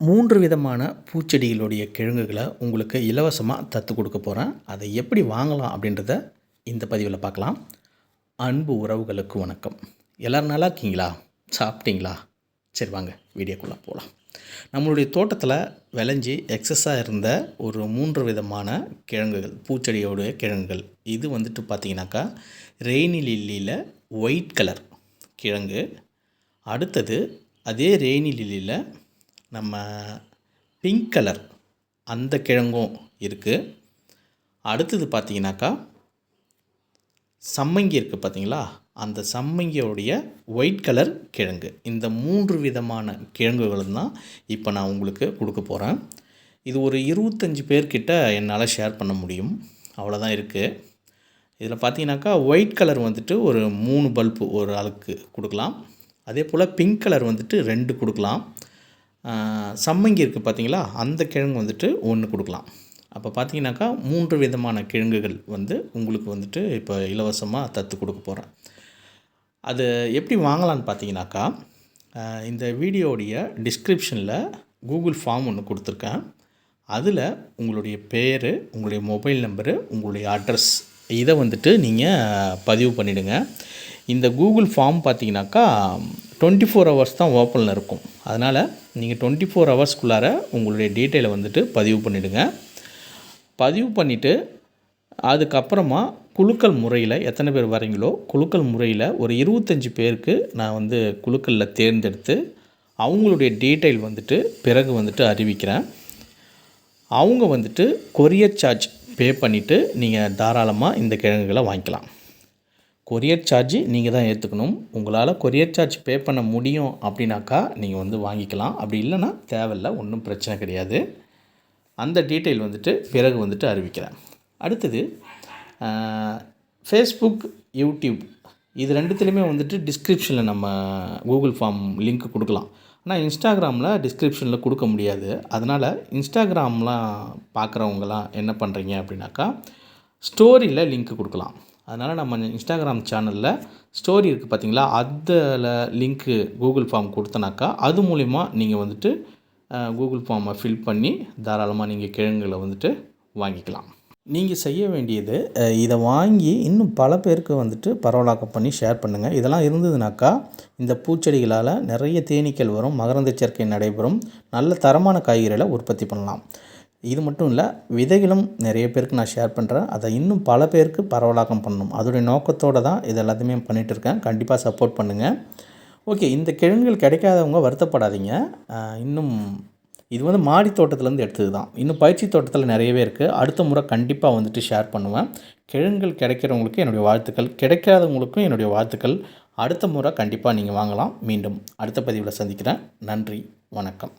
மூன்று விதமான பூச்செடிகளுடைய கிழங்குகளை உங்களுக்கு இலவசமாக தத்து கொடுக்க போகிறேன் அதை எப்படி வாங்கலாம் அப்படின்றத இந்த பதிவில் பார்க்கலாம். அன்பு உறவுகளுக்கு வணக்கம். எல்லோரும் நல்லா இருக்கீங்களா? சாப்பிட்டீங்களா? சரி வாங்க வீடியோக்குள்ளே போகலாம் நம்மளுடைய தோட்டத்தில் விளைஞ்சி எக்ஸஸாக இருந்த ஒரு மூன்று விதமான கிழங்குகள் பூச்செடியோடைய கிழங்குகள். இது வந்துட்டு பார்த்தீங்கன்னாக்கா ரெய்னி லில்லியில் ஒயிட் கலர் கிழங்கு. அடுத்தது அதே ரெய்னி லில்லியில் நம்ம பிங்க் கலர் அந்த கிழங்கும் இருக்குது அடுத்தது பார்த்தீங்கன்னாக்கா சம்மங்கி இருக்குது பார்த்தீங்களா அந்த சம்மங்கியோடைய ஒயிட் கலர் கிழங்கு. இந்த மூன்று விதமான கிழங்குகளும் தான் இப்போ நான் உங்களுக்கு கொடுக்க போகிறேன் இது ஒரு இருபத்தஞ்சி பேர்கிட்ட என்னால் ஷேர் பண்ண முடியும். அவ்வளோதான் இருக்குது இதில் பார்த்தீங்கன்னாக்கா ஒயிட் கலர் வந்துட்டு ஒரு மூணு பல்பு ஒரு ஆளுக்கு கொடுக்கலாம். அதே போல் பிங்க் கலர் வந்துட்டு ரெண்டு கொடுக்கலாம். சம்மங்கி இருக்குது பார்த்தீங்களா? அந்த கிழங்கு வந்துட்டு ஒன்று கொடுக்கலாம். அப்போ பார்த்தீங்கன்னாக்கா மூன்று விதமான கிழங்குகள் வந்து உங்களுக்கு வந்துட்டு இப்போ இலவசமாக தத்து கொடுக்க போகிறேன் அது எப்படி வாங்கலான்னு பார்த்தீங்கன்னாக்கா இந்த வீடியோடைய டிஸ்கிரிப்ஷனில் கூகுள் ஃபார்ம் ஒன்று கொடுத்துருக்கேன். அதில் உங்களுடைய பேர் உங்களுடைய மொபைல் நம்பரு உங்களுடைய அட்ரஸ் இதை வந்துட்டு நீங்கள் பதிவு பண்ணிவிடுங்க இந்த கூகுள் ஃபார்ம் பார்த்தீங்கன்னாக்கா டுவெண்ட்டி ஃபோர் ஹவர்ஸ் தான் ஓப்பனில் இருக்கும். அதனால் நீங்கள் டுவெண்ட்டி ஃபோர் ஹவர்ஸ்க்குள்ளார உங்களுடைய டீட்டெயிலை வந்துட்டு பதிவு பண்ணிவிடுங்க பதிவு பண்ணிவிட்டு அதுக்கப்புறமா குழுக்கள் முறையில் எத்தனை பேர் வரீங்களோ குழுக்கள் முறையில் ஒரு இருபத்தஞ்சி பேருக்கு நான் வந்து குழுக்களில் தேர்ந்தெடுத்து அவங்களுடைய டீட்டெயில் வந்துட்டு பிறகு வந்துட்டு அறிவிக்கிறேன். அவங்க வந்துட்டு கொரியர் சார்ஜ் பே பண்ணிவிட்டு நீங்கள் தாராளமாக இந்த கிழங்குகளை வாங்கிக்கலாம். கொரியர் சார்ஜ் நீங்கள் தான் ஏற்றுக்கணும் உங்களால் கொரியர் சார்ஜ் பே பண்ண முடியும் அப்படின்னாக்கா நீங்கள் வந்து வாங்கிக்கலாம். அப்படி இல்லைன்னா தேவையில்ல ஒன்றும் பிரச்சனை கிடையாது. அந்த டீட்டெயில் வந்துட்டு பிறகு வந்துட்டு அறிவிக்கிறேன். அடுத்தது ஃபேஸ்புக் யூடியூப் இது ரெண்டுத்துலேயுமே வந்துட்டு டிஸ்கிரிப்ஷனில் நம்ம கூகுள் ஃபார்ம் லிங்க் கொடுக்கலாம். ஆனால் இன்ஸ்டாகிராமில் டிஸ்கிரிப்ஷனில் கொடுக்க முடியாது. அதனால் இன்ஸ்டாகிராம்லாம் பார்க்குறவங்களாம் என்ன பண்ணுறீங்க அப்படின்னாக்கா ஸ்டோரியில் லிங்க் கொடுக்கலாம். அதனால் நம்ம இன்ஸ்டாகிராம் சேனலில் ஸ்டோரி இருக்குது பார்த்தீங்களா அதில் லிங்க்கு கூகுள் ஃபார்ம் கொடுத்தனாக்கா அது மூலிமா நீங்கள் வந்துட்டு கூகுள் ஃபார்மை ஃபில் பண்ணி தாராளமாக நீங்கள் கிழங்குகளை வந்துட்டு வாங்கிக்கலாம். நீங்கள் செய்ய வேண்டியது இதை வாங்கி இன்னும் பல பேருக்கு வந்துட்டு பரவலாக்கம் பண்ணி ஷேர் பண்ணுங்கள் இதெல்லாம் இருந்ததுனாக்கா இந்த பூச்செடிகளால் நிறைய தேனீக்கள் வரும் மகரந்த சேர்க்கை நடைபெறும் நல்ல தரமான காய்கறிகளை உற்பத்தி பண்ணலாம். இது மட்டும் இல்லை விதைகளும் நிறைய பேருக்கு நான் ஷேர் பண்ணுறேன் அதை இன்னும் பல பேருக்கு பரவலாக்கம் பண்ணணும். அதோடைய நோக்கத்தோடு தான் இது எல்லாத்தையுமே பண்ணிகிட்டு இருக்கேன். கண்டிப்பாக சப்போர்ட் பண்ணுங்கள் ஓகே இந்த கிழங்குகள் கிடைக்காதவங்க வருத்தப்படாதீங்க. இன்னும் இது வந்து மாடி தோட்டத்துலேருந்து எடுத்தது தான். இன்னும் பயிற்சி தோட்டத்தில் நிறையவே இருக்குது அடுத்த முறை கண்டிப்பாக வந்துட்டு ஷேர் பண்ணுவேன். கிழங்குகள் கிடைக்கிறவங்களுக்கு என்னுடைய வாழ்த்துக்கள். கிடைக்காதவங்களுக்கும் என்னுடைய வாழ்த்துக்கள். அடுத்த முறை கண்டிப்பாக நீங்கள் வாங்கலாம். மீண்டும் அடுத்த பதிவில் சந்திக்கிறேன். நன்றி. வணக்கம்.